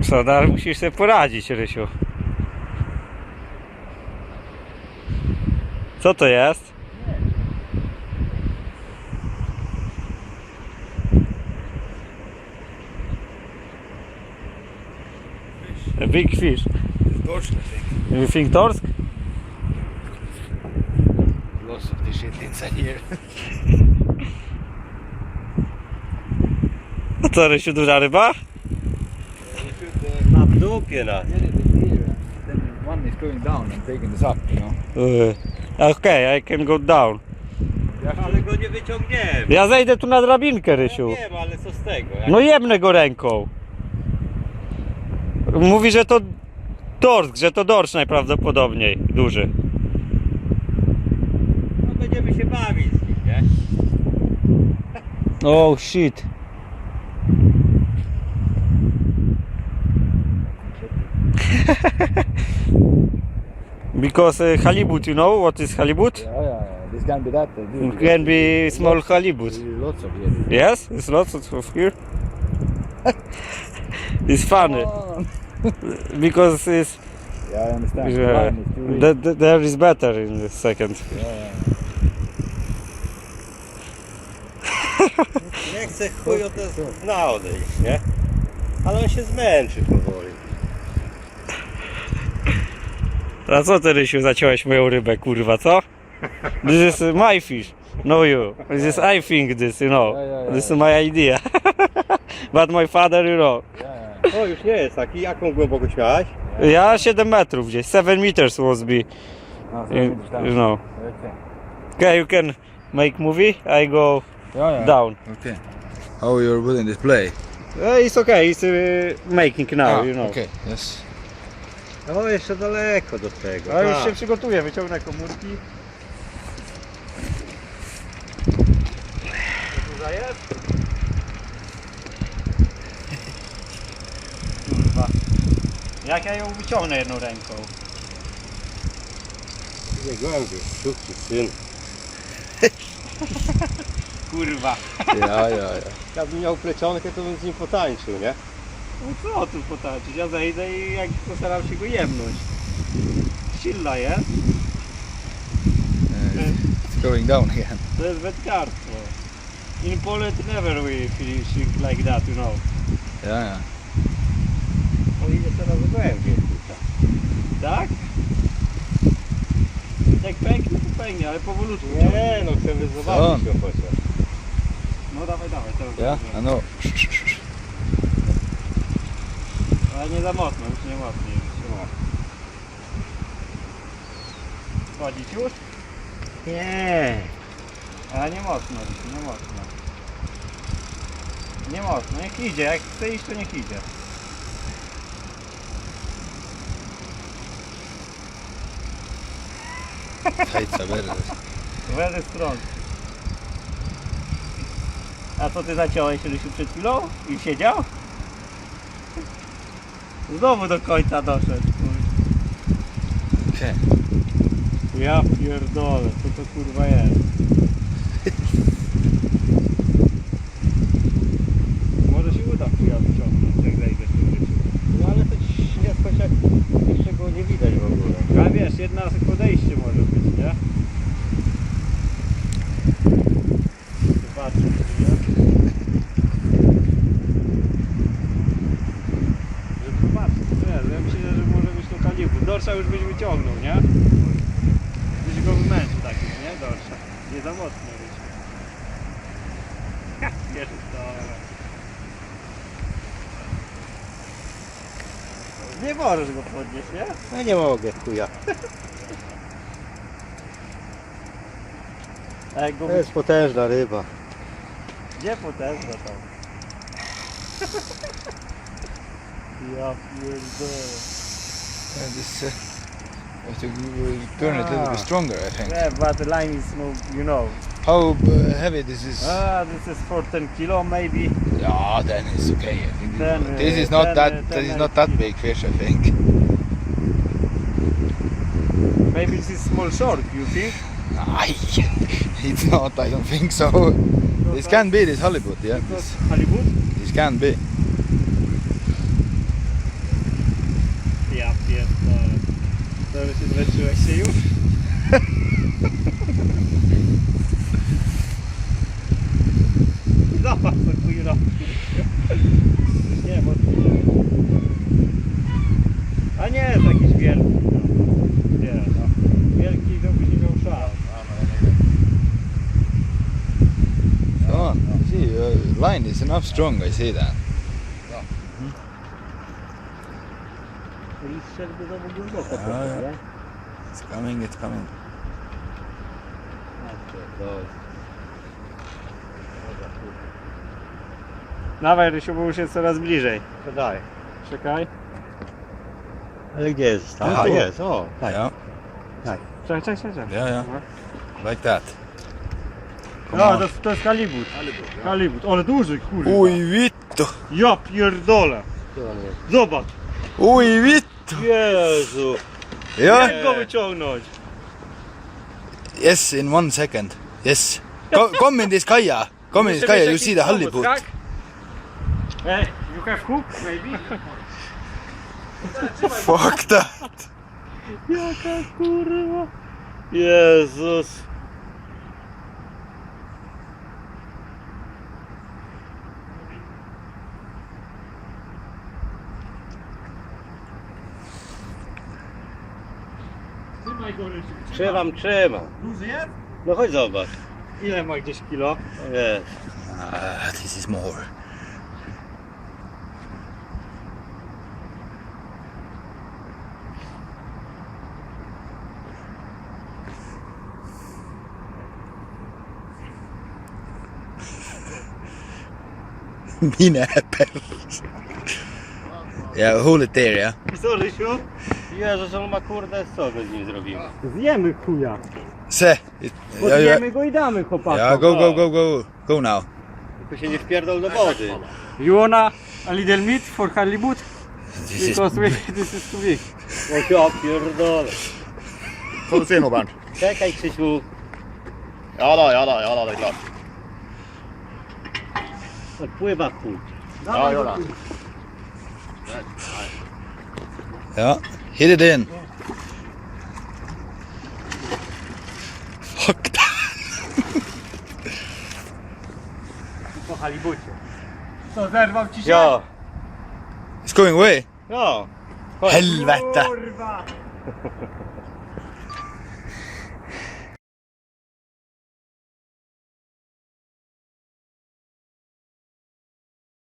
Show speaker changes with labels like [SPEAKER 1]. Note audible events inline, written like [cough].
[SPEAKER 1] Co, no, ale musisz sobie poradzić, Rysiu. Co to jest? A big fish.
[SPEAKER 2] Torsk, I think.
[SPEAKER 1] You think torsk?
[SPEAKER 2] Lots of this shit inside here.
[SPEAKER 1] A co, Rysiu, duża ryba?
[SPEAKER 3] Dupie
[SPEAKER 2] here. Then one is going down and taking this up, you know.
[SPEAKER 1] Yy. Okej, I can go down.
[SPEAKER 3] Ale go nie wyciągniemy.
[SPEAKER 1] Ja zejdę tu na drabinkę, Rysiu.
[SPEAKER 3] Ja wiem, ale co z tego? Jak
[SPEAKER 1] No jemnę go ręką. Mówi, że to torsk, że to dorsz najprawdopodobniej duży.
[SPEAKER 3] no, będziemy się bawić z nim, nie?
[SPEAKER 1] Oh shit. [laughs] Because uh, halibut, you know what is halibut?
[SPEAKER 2] Yeah, yeah, yeah. This can be that. uh, dude.
[SPEAKER 1] It can be small halibut.
[SPEAKER 2] Lots of here.
[SPEAKER 1] Yes, it's lots of here. [laughs] it's funny
[SPEAKER 2] Oh. [laughs]
[SPEAKER 1] because it's
[SPEAKER 2] Yeah, I understand.
[SPEAKER 1] uh,
[SPEAKER 2] Line is too weak.
[SPEAKER 1] the, the, there is better in the second.
[SPEAKER 2] Yeah, yeah.
[SPEAKER 3] Nie chce chuj o to na nie? Ale on się zmęczy powoli.
[SPEAKER 1] A co ty Rysiu zaciąłeś moją rybę, kurwa, co? This is my fish. No you. This is I think this, you know.
[SPEAKER 2] Yeah, yeah, yeah.
[SPEAKER 1] This is my idea. [laughs] But my father, you know.
[SPEAKER 3] O, już nie jest taki. Jaką głębokość miałeś?
[SPEAKER 1] Ja 7 metrów gdzieś, 7 meters was be,
[SPEAKER 2] No,
[SPEAKER 1] you, know.
[SPEAKER 2] Okay.
[SPEAKER 1] You can make movie, I go down.
[SPEAKER 2] Okay. How you're willing to play?
[SPEAKER 1] Uh, it's okay, it's uh, making now, you know.
[SPEAKER 2] Okay. Yes.
[SPEAKER 3] O, jeszcze daleko do tego.
[SPEAKER 1] A już
[SPEAKER 3] Tak.
[SPEAKER 1] się przygotuję, wyciągnę komórki. Kurwa. Jak ja ją wyciągnę jedną ręką?
[SPEAKER 3] Nie głębiej. Szybki syn.
[SPEAKER 1] Kurwa.
[SPEAKER 2] Yeah, yeah, yeah.
[SPEAKER 3] Jakbym miał plecionkę, to bym z nim potańczył, nie?
[SPEAKER 1] No co tu potańczyć? Ja zejdę i jak postaram się go jemnąć. Silna jest.
[SPEAKER 2] Uh, it's going down again.
[SPEAKER 1] To jest wędkarstwo. In Poland never we fishing like that, you know.
[SPEAKER 2] Yeah, yeah.
[SPEAKER 3] On idzie coraz głębiej tutaj.
[SPEAKER 1] Tak? Jak pęknie, to pęknie, ale powolutku.
[SPEAKER 3] Nie, no chcemy zobaczyć go chociaż.
[SPEAKER 1] No dawaj, dawaj, teraz.
[SPEAKER 2] Yeah, I know.
[SPEAKER 1] Ale nie za mocno, już nie mocno. Już nie mocno. Wchodzić już?
[SPEAKER 3] Nie.
[SPEAKER 1] Ale nie mocno, nie mocno. Nie mocno, niech idzie, jak chce iść, to niech idzie.
[SPEAKER 2] Are better.
[SPEAKER 1] Very strong. A co ty zaciąłeś Rysiu przed chwilą? I siedział? Znowu do końca doszedł.
[SPEAKER 2] Okay.
[SPEAKER 1] Ja pierdolę, co to kurwa jest? Może się uda chuja wyciągnąć, jak zejdę w tym życiu.
[SPEAKER 3] No ale to nie chociaż jeszcze go nie widać w ogóle.
[SPEAKER 1] A wiesz, jedna podejście może być, nie? Zobaczmy, nie? Żeby zobaczyć, co jest. Ja myślę, że może być to kalibru. Dorsza już byś wyciągnął, nie? Byś go wymęczył tak już, nie? Dorsza. Nie za mocno być. Wiesz, to... Nie możesz go podnieść, nie?
[SPEAKER 3] No nie mogę, chuja.
[SPEAKER 1] A jak go
[SPEAKER 3] To jest potężna ryba.
[SPEAKER 1] Gdzie potężna tam? [laughs] ja pierdolę.
[SPEAKER 2] This, uh, you have to uh, turn it a little bit
[SPEAKER 1] Ah.
[SPEAKER 2] stronger, I think.
[SPEAKER 1] Yeah, but the line is no, you know.
[SPEAKER 2] How uh, heavy this is?
[SPEAKER 1] Ah, this is for 10 kilo maybe.
[SPEAKER 2] yeah, then it's okay. I think
[SPEAKER 1] Then,
[SPEAKER 2] this
[SPEAKER 1] uh,
[SPEAKER 2] is not
[SPEAKER 1] then,
[SPEAKER 2] that.
[SPEAKER 1] uh, then
[SPEAKER 2] is not that big fish, I think.
[SPEAKER 1] Maybe this is small shark, you think?
[SPEAKER 2] Aye, [laughs] it's not. I don't think so. This can be this halibut, yeah.
[SPEAKER 1] Because
[SPEAKER 2] This,
[SPEAKER 1] halibut?
[SPEAKER 2] this can be.
[SPEAKER 1] Że się zmęczyłeś się już? [laughs] Zobacz co chuj nie, bo... A nie jest jakiś wielki. No. Nie, no.
[SPEAKER 2] On. See, your line is enough strong, I see that.
[SPEAKER 3] I strzelby znowu głęboko.
[SPEAKER 2] A, ja.
[SPEAKER 3] nie?
[SPEAKER 2] It's coming, it's coming.
[SPEAKER 1] Dawaj Rysiu, bo już jest coraz bliżej.
[SPEAKER 3] To daj.
[SPEAKER 1] Czekaj.
[SPEAKER 3] Ale gdzie jest? Tam
[SPEAKER 2] Aha.
[SPEAKER 3] tu jest, o. Tak.
[SPEAKER 2] Yeah,
[SPEAKER 1] Czekaj, czekaj, czekaj.
[SPEAKER 2] yeah, yeah. Like that. Come
[SPEAKER 1] No,
[SPEAKER 2] on.
[SPEAKER 1] to, to jest halibut. Halibut, ale duży, kurwa.
[SPEAKER 2] Oj, vittu!
[SPEAKER 1] Ja pierdolę.
[SPEAKER 3] Jest.
[SPEAKER 1] Zobacz.
[SPEAKER 2] Oj, vittu!
[SPEAKER 3] Jezu!
[SPEAKER 2] Yeah?
[SPEAKER 1] Jak go wyciągnąć?
[SPEAKER 2] Yes, in one second. Yes. Co come in this kaja. Come in this kaja, you see the halibut.
[SPEAKER 1] Hey, you have hook, maybe?
[SPEAKER 2] Fuck that.
[SPEAKER 1] Jaka kurwa.
[SPEAKER 3] Jezus! Trzymam, trzymam.
[SPEAKER 1] Duży jest?
[SPEAKER 3] No chodź zobacz.
[SPEAKER 1] Ile ma gdzieś kilo?
[SPEAKER 3] Jest.
[SPEAKER 2] Ah, this is more. [laughs] Mina peppers. Yeah, hold it there, yeah.
[SPEAKER 1] I co Rysiu?
[SPEAKER 3] Jezus, on ma kurde, co my z nim zrobimy?
[SPEAKER 1] Zjemy chuja.
[SPEAKER 2] Se.
[SPEAKER 1] Podjemy go i damy chłopakom.
[SPEAKER 2] yeah, go, go, go, go. Go now.
[SPEAKER 3] Tylko się nie wpierdol do wody.
[SPEAKER 1] You wanna a little meat for halibut?
[SPEAKER 2] This is
[SPEAKER 1] Because we, this is too big.
[SPEAKER 3] O ja pierdolę. Czekaj Krzysiu.
[SPEAKER 4] Ja då, ja då, ja då, det är klart.
[SPEAKER 3] Odpływa chuj.
[SPEAKER 4] Ja,
[SPEAKER 2] hit it in. Fuck that.
[SPEAKER 1] Po halibucie. Co, zerwał ci się?
[SPEAKER 3] Ja.
[SPEAKER 2] It's going away.
[SPEAKER 3] Ja.
[SPEAKER 2] Helvete.
[SPEAKER 1] Kurwa.